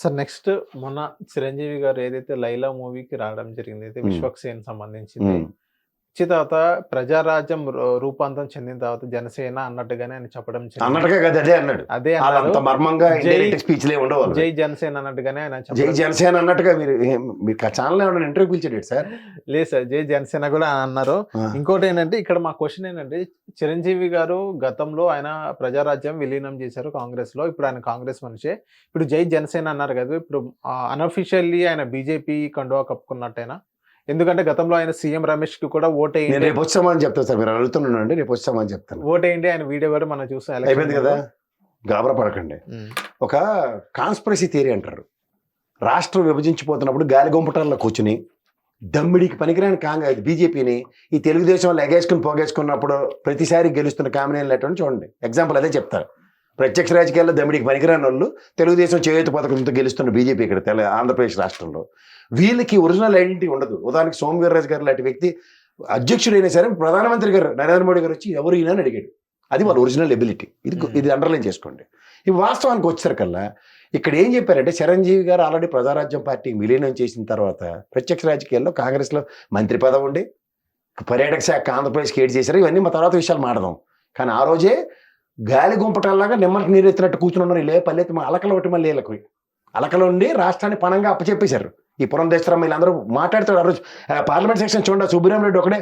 Sir next మొన్న చిరంజీవి గారు ఏదైతే లైలా మూవీకి రావడం జరిగింది అయితే Hmm. విశ్వక్సేన్ సంబంధించింది. వచ్చి తర్వాత ప్రజారాజ్యం రూపాంతరం చెందిన తర్వాత జనసేన అన్నట్టుగానే ఆయన చెప్పడం. అన్నట్టుగా అదే అన్నాడు. అదే అంత. మర్మంగా స్పీచ్ ఉండవు జై జనసేన అన్నట్టుగానే ఆయన జై జనసేన అన్నట్టుగా మీరు మీరు ఛానల్ ఇంటర్వ్యూ పిలిచాడు సార్? లేదు సార్ జై జనసేన కూడా అన్నారు. ఇంకోటి ఏంటంటే ఇక్కడ మా క్వశ్చన్ ఏంటంటే చిరంజీవి గారు గతంలో ఆయన ప్రజారాజ్యం విలీనం చేశారు కాంగ్రెస్లో ఇప్పుడు ఆయన కాంగ్రెస్ మనిషే. ఇప్పుడు జై జనసేన అన్నారు కదా ఇప్పుడు అన్అఫిషియల్లీ ఆయన బీజేపీ కండువా కప్పుకున్నట్టేనా? ఎందుకంటే గతంలో ఆయన సీఎం రమేష్కి కూడా నేను ఓటేయండి రేపు వచ్చామని చెప్తాను సార్ మీరు అడుగుతున్నానండి రేపు వచ్చామని చెప్తాను. ఓటేయండి ఆయన వీడియో కూడా మనం చూసాం అయిపోయింది కదా. గాబరా పడకండి ఒక కాన్స్పరసీ థియరీ అంటారు. రాష్ట్రం విభజించిపోతున్నప్పుడు గాలి గుంపటాల్లో కూర్చుని దమ్మిడికి పనికిరాని కాంగ్రెస్ బీజేపీని ఈ తెలుగుదేశం వాళ్ళు ఎగేసుకుని పోగేసుకున్నప్పుడు ప్రతిసారి గెలుస్తున్న కామినేని లేటువంటి చూడండి. ఎగ్జాంపుల్ అదే చెప్తారు. ప్రత్యక్ష రాజకీయాల్లో దమ్మిడికి పనికిరాని వాళ్ళు తెలుగుదేశం చేయూత పథకంతో గెలుస్తున్న బీజేపీ ఇక్కడ తెల ఆంధ్రప్రదేశ్ రాష్ట్రంలో. వీళ్ళకి ఒరిజినల్ ఐడెంటిటీ ఉండదు. ఉదాహరణకి సోమవీర్రాజు గారు లాంటి వ్యక్తి అధ్యక్షుడైనా సరే ప్రధానమంత్రి గారు నరేంద్ర మోడీ గారు వచ్చి ఎవరు ఈయన అని అడిగాడు. అది వాళ్ళ ఒరిజినల్ ఎబిలిటీ. ఇది ఇది అండర్లైన్ చేసుకోండి. ఈ వాస్తవానికి వచ్చేసరికల్లా ఇక్కడ ఏం చెప్పారంటే చిరంజీవి గారు ఆల్రెడీ ప్రజారాజ్యం పార్టీ విలీనం చేసిన తర్వాత ప్రత్యక్ష రాజకీయాల్లో కాంగ్రెస్లో మంత్రి పదవి ఉండి పర్యాటక శాఖ ఆంధ్రప్రదేశ్కి ఏడు చేశారు. ఇవన్నీ మా తర్వాత విషయాలు మాడదాం కానీ ఆ రోజే గాలి గుంపటాల్లాగా నిమ్మకి నీరెత్తినట్టు కూర్చుని ఉన్నారు లే పల్లెత్తి మా అలకలు ఒకటి మళ్ళీ వీళ్ళకి. అలకలు ఉండి రాష్ట్రాన్ని పనంగా అప్పచెప్పేశారు. ఈ పురంధేశ్వరం వీళ్ళందరూ మాట్లాడతాడు ఆ రోజు పార్లమెంట్ సెక్షన్ చూడండి సుబ్బరామ రెడ్డి ఒకడే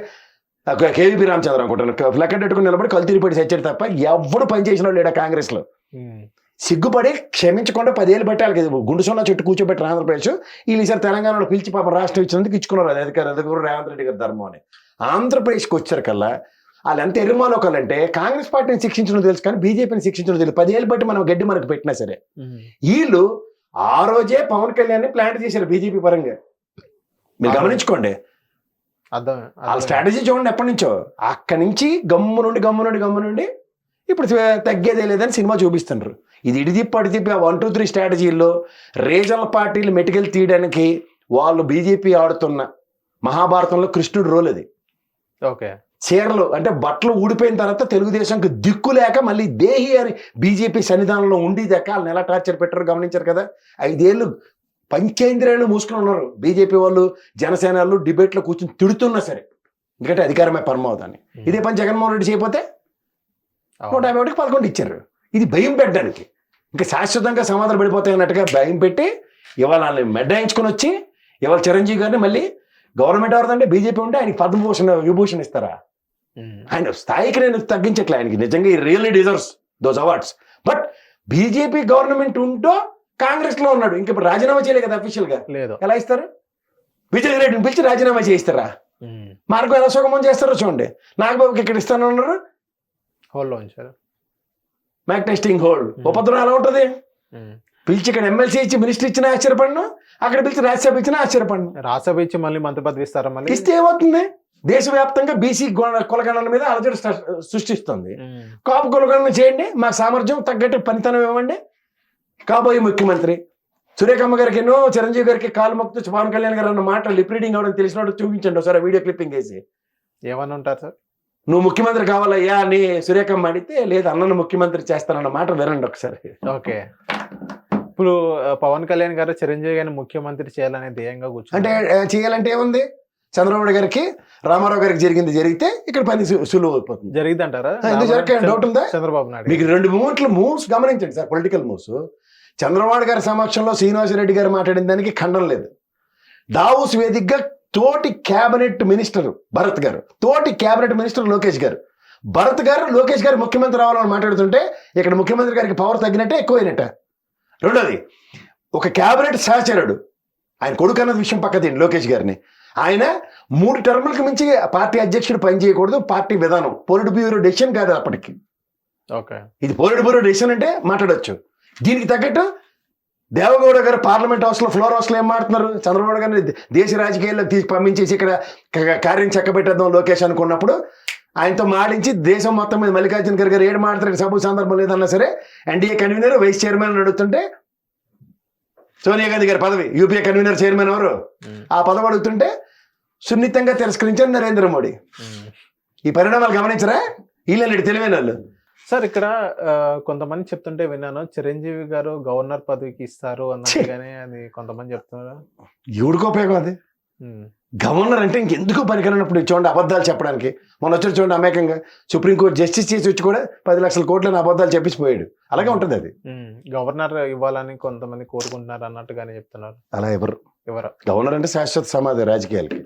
కేవీపీ రామచంద్ర అనుకుంటాను. ఫ్లెక్కర్ పెట్టుకుని నిలబడి కలు తిరిగిపెట్టి చచ్చాడు తప్ప ఎవడు పనిచేసిన లేడా కాంగ్రెస్లో? సిగ్గుపడి క్షమించకుండా పదేళ్ళు పెట్టాలి కదా. గుండు సొన్న చెట్టు కూర్చోబెట్టారు ఆంధ్రప్రదేశ్ వీళ్ళు ఈసారి తెలంగాణలో పిలిచి పాపం రాష్ట్రం ఇచ్చినందుకు ఇచ్చుకున్నారు. అది అధికారు అధికారు రేవంత్ రెడ్డి గారి ధర్మం అని. ఆంధ్రప్రదేశ్కి వచ్చారు కల్లా వాళ్ళు ఎంత ఎరుమాలోకాలంటే కాంగ్రెస్ పార్టీని శిక్షించడం తెలుసు కానీ బీజేపీని శిక్షించడం తెలుసు పదేళ్ళు బట్టి మనం గడ్డి మనకు పెట్టినా సరే. వీళ్ళు ఆ రోజే పవన్ కళ్యాణ్ ప్లాంట్ చేశారు బీజేపీ పరంగా మీరు. గమనించుకోండి అర్థం వాళ్ళ. స్ట్రాటజీ చూడండి ఎప్పటి నుంచో అక్కడి నుంచి గమ్ము నుండి గమ్ము నుండి గమ్ము నుండి ఇప్పుడు తగ్గేదే లేదని సినిమా చూపిస్తున్నారు ఇది ఇడి తిప్పి అడి తిప్పి ఆ వన్ టూ త్రీ స్ట్రాటజీల్లో రీజనల్ పార్టీలు మెటికల్ తీయడానికి వాళ్ళు బీజేపీ ఆడుతున్న మహాభారతంలో కృష్ణుడు రోల్ అది ఓకే. చీరలు అంటే బట్టలు ఊడిపోయిన తర్వాత తెలుగుదేశంకి దిక్కు లేక మళ్ళీ దేహి అని బీజేపీ సన్నిధానంలో ఉండి దక్క వాళ్ళని ఎలా టార్చర్ పెట్టారు గమనించారు కదా. ఐదేళ్ళు పంచేంద్రియాలు మూసుకుని ఉన్నారు. బీజేపీ వాళ్ళు జనసేన వాళ్ళు డిబేట్లో కూర్చొని తిడుతున్నా సరే. ఎందుకంటే అధికారమే పరమావతాన్ని ఇదే పని జగన్మోహన్ రెడ్డి చేయకపోతే. నూట యాభై ఒకటికి పదకొండు ఇచ్చారు. ఇది భయం పెట్టడానికి. ఇంకా శాశ్వతంగా సమాధానం పడిపోతాయి అన్నట్టుగా భయం పెట్టి ఇవాళ వాళ్ళని మెడ్డాయించుకొని వచ్చి ఇవాళ చిరంజీవి గారిని మళ్ళీ గవర్నమెంట్ ఎవరిదంటే బీజేపీ ఉంటే ఆయనకి పద్మభూషణ్ విభూషణ్ ఇస్తారా? ఆయన స్థాయికి నేను తగ్గించట్లే. ఆయనకి నిజంగా ఈ really deserves those awards but BJP government ఉంటూ కాంగ్రెస్లో ఉన్నాడు. ఇంకా ఇప్పుడు రాజీనామా చేయలే కదా అఫీషియల్గా. లేదు. ఎలా ఇస్తారు? విజయ్ రెడ్డిని పిలిచి రాజీనామా చేయిస్తారా? మార్గం ఎలా సుగమం చేస్తారో చూడండి. నాగబాబుకి ఇక్కడ ఇస్తానన్నారు హోల్డ్లో ఉంచారు. మ్యాక్ టెస్టింగ్ హోల్డ్ ఉపద్రవం ఎలా ఉంటుంది. పిలిచి ఇక్కడ ఎమ్మెల్సీ ఇచ్చి మినిస్టర్ ఇచ్చినా ఆశ్చర్యపడను అక్కడ పిలిచి రాజ్యసభ ఇచ్చినా ఆశ్చర్యపడను. రాజ్యసభ ఇచ్చి మళ్ళీ మంత్రి పదవి ఇస్తారా మళ్ళీ? ఇస్తే ఏమవుతుంది? దేశవ్యాప్తంగా బీసీ కులగణన మీద అలజడి సృష్టిస్తుంది. కాపు కులగణన చేయండి మాకు సామర్థ్యం తగ్గట్టు పనితనం ఇవ్వండి. కాబోయే ముఖ్యమంత్రి సురేఖమ్మ గారికి ఎన్నో చిరంజీవి గారికి కాలు మొక్కు పవన్ కళ్యాణ్ గారు అన్న మాట లిప్ రీడింగ్ అవడం తెలిసినట్టు చూపించండి ఒకసారి వీడియో క్లిప్పింగ్ వేసి ఏమని ఉంటారు సార్? నువ్వు ముఖ్యమంత్రి కావాలయ్యా అని సురేఖమ్మ అడిగితే లేదు అన్నను ముఖ్యమంత్రి చేస్తానన్న మాట వినండి ఒకసారి. ఓకే. ఇప్పుడు పవన్ కళ్యాణ్ గారు చిరంజీవి గారిని ముఖ్యమంత్రి చేయాలనే ధ్యేయంగా కూర్చున్నారు. అంటే చేయాలంటే ఏముంది? చంద్రబాబు గారికి రామారావు గారికి జరిగింది జరిగితే ఇక్కడ పని సులువు అయిపోతుంది. జరిగింది అంటారా? డౌట్ ఉందా? చంద్రబాబు నాయుడు మీకు రెండు మూమెంట్లు మూవ్స్ గమనించండి సార్ పొలిటికల్ మూవ్స్. చంద్రబాబు గారి సమక్షంలో శ్రీనివాసరెడ్డి గారు మాట్లాడిన దానికి ఖండం లేదు. దావూస్ వేదికగా తోటి క్యాబినెట్ మినిస్టర్ భరత్ గారు తోటి క్యాబినెట్ మినిస్టర్ లోకేష్ గారు. భరత్ గారు లోకేష్ గారు ముఖ్యమంత్రి రావాలని మాట్లాడుతుంటే ఇక్కడ ముఖ్యమంత్రి గారికి పవర్ తగ్గినట్టే ఎక్కువైనట్ట. రెండోది ఒక క్యాబినెట్ సహచరుడు. ఆయన కొడుకు అన్నది విషయం పక్కదండి లోకేష్ గారిని. ఆయన మూడు టర్ములకు మించి పార్టీ అధ్యక్షుడు పనిచేయకూడదు పార్టీ విధానం. పొలిట్ బ్యూరో డెసిషన్ కాదు అప్పటికి. ఓకే. ఇది పోలిట్ బ్యూరో డెసిషన్ అంటే మాట్లాడొచ్చు. దీనికి తగ్గట్టు దేవగౌడ గారు పార్లమెంట్ హౌస్లో ఫ్లోర్ హౌస్లో ఏం మాట్లాడుతున్నారు? చంద్రబాబు గారిని దేశ రాజకీయాల్లోకి తీసి పంపించేసి ఇక్కడ కార్యం చక్కబెట్టేద్దాం లోకేష్ అనుకున్నప్పుడు ఆయనతో మాడించి దేశం మొత్తం మీద మల్లికార్జున ఖర్గే గారు ఏడు మాట్లాడే సభ సందర్భం లేదన్నా సరే ఎన్డీఏ కన్వీనర్ వైస్ చైర్మన్ అడుగుతుంటే సోనియా గాంధీ గారి పదవి యూపీఏ కన్వీనర్ చైర్మన్ ఎవరు? ఆ పదవి అడుగుతుంటే సున్నితంగా తిరస్కరించారు నరేంద్ర మోడీ. ఈ పరిణామాలు గమనించరా? వీళ్ళని తెలివైన వాళ్ళు. సార్ ఇక్కడ కొంతమంది చెప్తుంటే విన్నాను చిరంజీవి గారు గవర్నర్ పదవికి ఇస్తారు అన్నట్టుగానే అది కొంతమంది చెప్తున్నారు. ఎవడికి ఉపయోగం అది? గవర్నర్ అంటే ఇంకెందుకు పనికిరానప్పుడు చూడండి అబద్ధాలు చెప్పడానికి. మొన్న వచ్చి చూడండి అమేకంగా సుప్రీంకోర్టు జస్టిస్ చేసి వచ్చి కూడా పది లక్షల కోట్లని అబద్ధాలు చెప్పిపోయాడు అలాగే ఉంటుంది అది. గవర్నర్ ఇవ్వాలని కొంతమంది కోరుకుంటున్నారు అన్నట్టుగానే చెప్తున్నారు. అలా ఎవరు? ఎవరు? గవర్నర్ అంటే శాశ్వత సమాధి రాజకీయాలకి.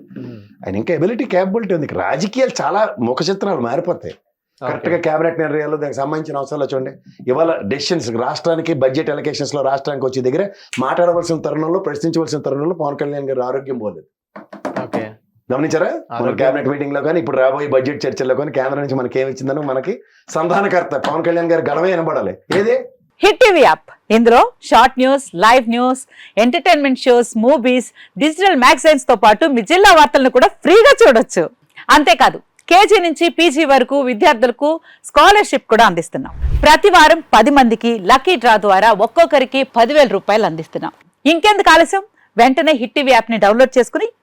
ఆయన ఇంకా ఎబిలిటీ క్యాపబిలిటీ ఉంది. రాజకీయాలు చాలా ముఖ చిత్రాలు మారిపోతాయి. కరెక్ట్గా క్యాబినెట్ నిర్ణయాలు దానికి సంబంధించిన అవసరాలు చూడండి. ఇవాళ డెసిషన్స్ రాష్ట్రానికి బడ్జెట్ ఎలకేషన్స్లో రాష్ట్రానికి వచ్చే దగ్గర మాట్లాడవలసిన తరుణంలో ప్రశ్నించవలసిన తరుణంలో పవన్ కళ్యాణ్ గారి ఆరోగ్యం పోలేదు. గమనించారా? మన కేబినెట్ మీటింగ్లో కానీ ఇప్పుడు రాబోయే బడ్జెట్ చర్చల్లో కానీ కేంద్రం నుంచి మనకి ఏమి ఇచ్చిందనో మనకి సంధానకర్త పవన్ కళ్యాణ్ గారి గడవే వినబడాలి. ఏది? Hit TV app. ఇందులో short news live news entertainment shows movies digital మ్యాగజైన్స్తో పాటు మీ జిల్లా వార్తలను కూడా ఫ్రీగా చూడొచ్చు. అంతేకాదు కేజీ నుంచి పీజీ వరకు విద్యార్థులకు స్కాలర్షిప్ కూడా అందిస్తున్నాం. ప్రతి వారం పది మందికి లక్కీ డ్రా ద్వారా ఒక్కొక్కరికి పదివేల రూపాయలు అందిస్తున్నాం. ఇంకెందుకు ఆలస్యం? వెంటనే హిట్ టీవీ యాప్ని డౌన్లోడ్ చేసుకుని